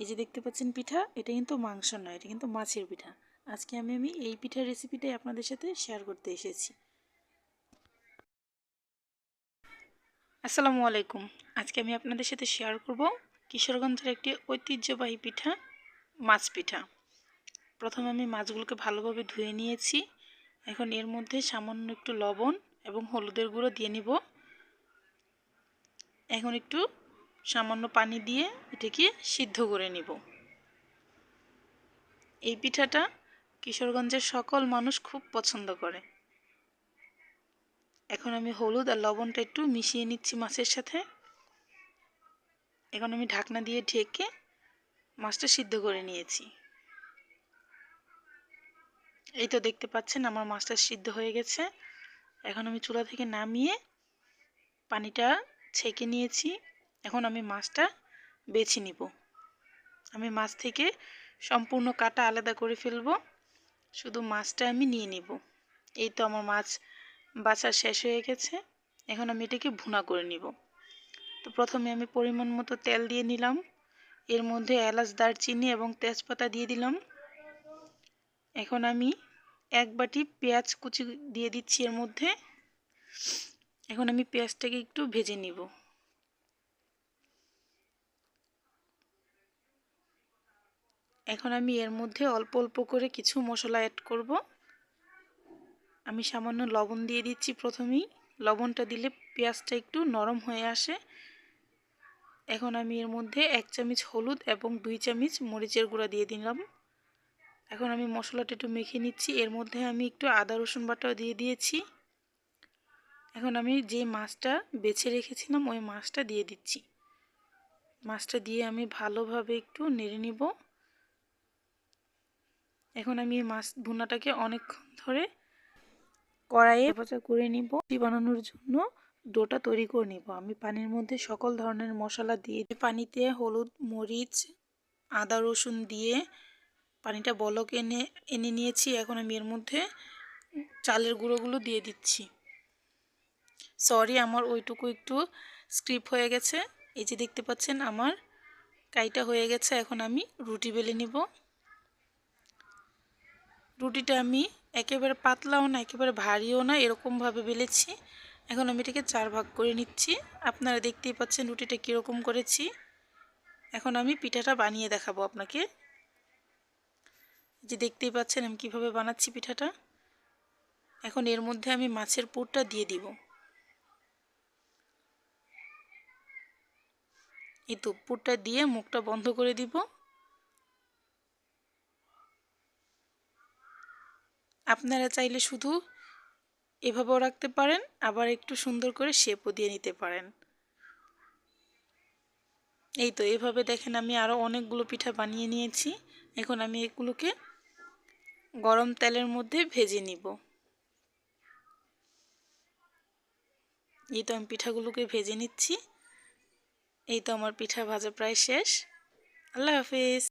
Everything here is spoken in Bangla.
এই যে দেখতে পাচ্ছেন পিঠা, এটা কিন্তু মাংস নয়, এটা কিন্তু মাছের পিঠা। আজকে আমি আমি এই পিঠার রেসিপিটাই আপনাদের সাথে শেয়ার করতে এসেছি। আসসালামু আলাইকুম। আজকে আমি আপনাদের সাথে শেয়ার করব কিশোরগঞ্জের একটি ঐতিহ্যবাহী পিঠা, মাছ পিঠা। প্রথমে আমি মাছগুলোকে ভালোভাবে ধুয়ে নিয়েছি। এখন এর মধ্যে সামান্য একটু লবণ এবং হলুদের গুঁড়ো দিয়ে নিব। এখন একটু সামান্য পানি দিয়ে এটাকে সিদ্ধ করে নিব। এই পিঠাটা কিশোরগঞ্জের সকল মানুষ খুব পছন্দ করে। এখন আমি হলুদ আর লবণটা একটু মিশিয়ে নিচ্ছি মাছের সাথে। এখন আমি ঢাকনা দিয়ে ঢেকে মাছটা সিদ্ধ করে নিয়েছি। এই তো দেখতে পাচ্ছেন আমার মাছটা সিদ্ধ হয়ে গেছে। এখন আমি চুলা থেকে নামিয়ে পানিটা ছেঁকে নিয়েছি। এখন আমি মাছটা বেছে নিব। আমি মাছ থেকে সম্পূর্ণ কাটা আলাদা করে ফেলব। শুধু মাছটা আমি নিয়ে নিব। এই তো আমার মাছ বাছা শেষ হয়ে গেছে। এখন আমি এটাকে ভুনা করে নিব। তো প্রথমে আমি পরিমাণ মতো তেল দিয়ে নিলাম। এর মধ্যে এলাচ, দারচিনি এবং তেজপাতা দিয়ে দিলাম। এখন আমি এক বাটি পেঁয়াজ কুচি দিয়ে দিচ্ছি এর মধ্যে। এখন আমি পেঁয়াজটাকে একটু ভেজে নিব। এখন আমি এর মধ্যে অল্প অল্প করে কিছু মশলা অ্যাড করব। আমি সামান্য লবণ দিয়ে দিচ্ছি প্রথমেই। লবণটা দিলে পেঁয়াজটা একটু নরম হয়ে আসে। এখন আমি এর মধ্যে এক চামচ হলুদ এবং দুই চামচ মরিচের গুঁড়া দিয়ে দিলাম। এখন আমি মশলাটা একটু মেখে নিচ্ছি। এর মধ্যে আমি একটু আদা, রসুন বাটাও দিয়ে দিয়েছি। এখন আমি যে মাছটা বেছে রেখেছিলাম, ওই মাছটা দিয়ে দিচ্ছি। মাছটা দিয়ে আমি ভালোভাবে একটু নেড়ে নিব। এখন আমি এই মাছ ভুনাটাকে অনেকক্ষণ ধরে কড়াইয়ে ভাজা করে নিব। বানানোর জন্য ডোটা তৈরি করে নিব। আমি পানির মধ্যে সকল ধরনের মশলা দিয়ে পানিতে হলুদ, মরিচ, আদা, রসুন দিয়ে পানিটা বলক এনে এনে নিয়েছি। এখন আমি এর মধ্যে চালের গুঁড়োগুলো দিয়ে দিচ্ছি। সরি, আমার ওইটুকু একটু স্ক্রিপ হয়ে গেছে। এই যে দেখতে পাচ্ছেন, আমার কাইটা হয়ে গেছে। এখন আমি রুটি বেলে নিব। রুটিটা আমি একেবারে পাতলাও না, একেবারে ভারীও না, এরকমভাবে বেলেছি। এখন আমি এটাকে চার ভাগ করে নিচ্ছি। আপনারা দেখতেই পাচ্ছেন রুটিটা কীরকম করেছি। এখন আমি পিঠাটা বানিয়ে দেখাবো আপনাকে। যে দেখতেই পাচ্ছেন আমি কীভাবে বানাচ্ছি পিঠাটা। এখন এর মধ্যে আমি মাছের পুরটা দিয়ে দিব। এই তো পুরটা দিয়ে মুখটা বন্ধ করে দিব। আপনারা চাইলে শুধু এভাবেও রাখতে পারেন, আবার একটু সুন্দর করে শেপও দিয়ে নিতে পারেন। এই তো, এভাবে দেখেন আমি আরও অনেকগুলো পিঠা বানিয়ে নিয়েছি। এখন আমি এগুলোকে গরম তেলের মধ্যে ভেজে নিব। এই তো আমি পিঠাগুলোকে ভেজে নিচ্ছি। এই তো আমার পিঠা ভাজা প্রায় শেষ। আল্লাহ হাফিজ।